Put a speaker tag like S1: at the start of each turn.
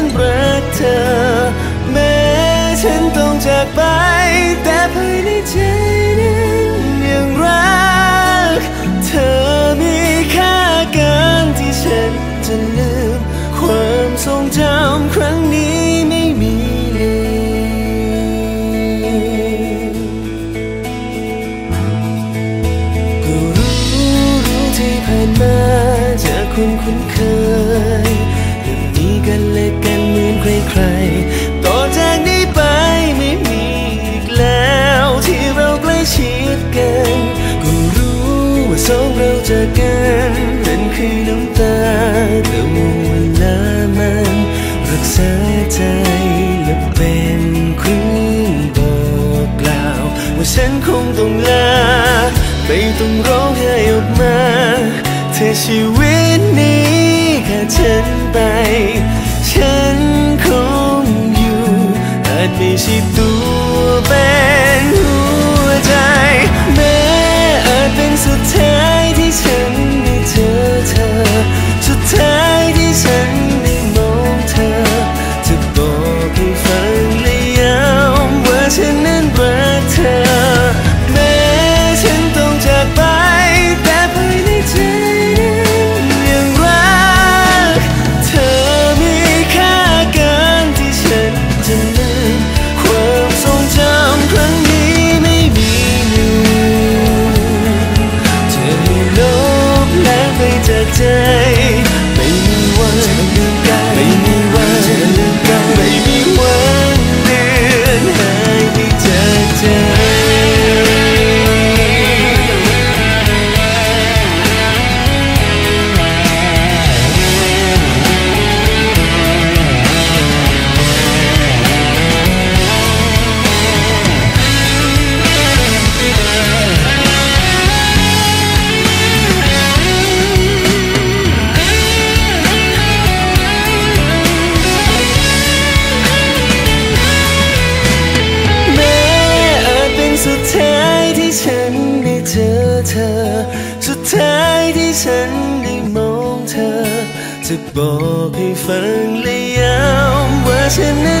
S1: น ผ่านมาจากคนคุ้นเคยยังมีกันและกันเหมือนใครๆต่อจากนี้ไปไม่มีอีกแล้ว ที่เราใกล้ชิดกันก็รู้ว่าสองเราจากกันนั่นคือน้ำตาแต่ว่าเวลามันรักษาใจและเป็นเครื่องบอกกล่าว ว่าฉันคงต้องลาไม่ต้องรอ ชีวิตนี้ขาดฉันไป ฉันคงอยู่อาจไม่ใช่ตัวเป็นหัวใจ แม้อาจเป็นสุดท้ายที่ฉัน จะบอกให้ฟังและย้ำว่าฉันนั้น